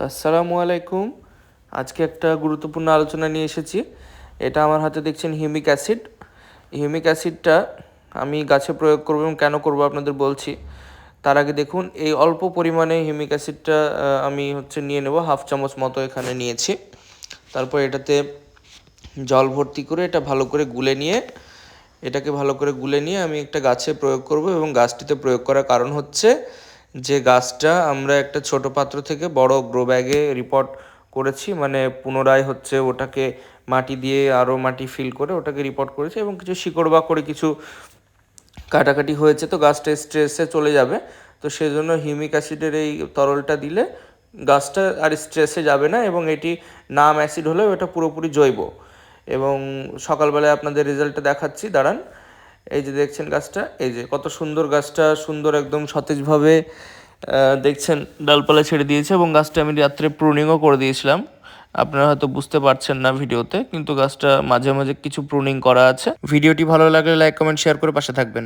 তো আসসালামু আলাইকুম। আজকে একটা গুরুত্বপূর্ণ আলোচনা নিয়ে এসেছি। এটা আমার হাতে দেখছেন হিউমিক অ্যাসিড। হিউমিক অ্যাসিডটা আমি গাছে প্রয়োগ করব এবং কেন করব আপনাদের বলছি। তার আগে দেখুন, এই অল্প পরিমাণে হিউমিক অ্যাসিডটা আমি হচ্ছে নিয়ে নেব, হাফ চামচ মতো এখানে নিয়েছি। তারপর এটাতে জল ভর্তি করে এটা ভালো করে গুলে নিয়ে, এটাকে ভালো করে গুলে নিয়ে আমি একটা গাছে প্রয়োগ করব এবং গাছটিতে প্রয়োগ করার কারণ হচ্ছে যে গাছটা আমরা একটা ছোট পাত্র থেকে বড় গ্রো ব্যাগে রিপোর্ট করেছি মানে পুনরায় হচ্ছে ওটাকে মাটি দিয়ে আরও মাটি ফিল করে ওটাকে রিপোর্ট করেছি এবং কিছু শিকড় বা করে কিছু কাটাকাটি হয়েছে, তো গাছটা স্ট্রেসে চলে যাবে। তো সেজন্য হিউমিক অ্যাসিডের এই তরলটা দিলে গাছটা আর স্ট্রেসে যাবে না এবং এটি নাম অ্যাসিড হলেও এটা পুরোপুরি জৈব। এবং সকালবেলায় আপনাদের রেজাল্টটা দেখাচ্ছি, দাঁড়ান। এই যে দেখছেন গাছটা, এই যে কত সুন্দর গাছটা, সুন্দর একদম সতেজভাবে দেখছেন ডালপালা ছেড়ে দিয়েছে এবং গাছটা আমি রাত্রে প্রুনিংও করে দিয়েছিলাম। আপনারা হয়তো বুঝতে পারছেন না ভিডিওতে, কিন্তু গাছটা মাঝে মাঝে কিছু প্রুনিং করা আছে। ভিডিওটি ভালো লাগলে লাইক কমেন্ট শেয়ার করে পাশে থাকবেন।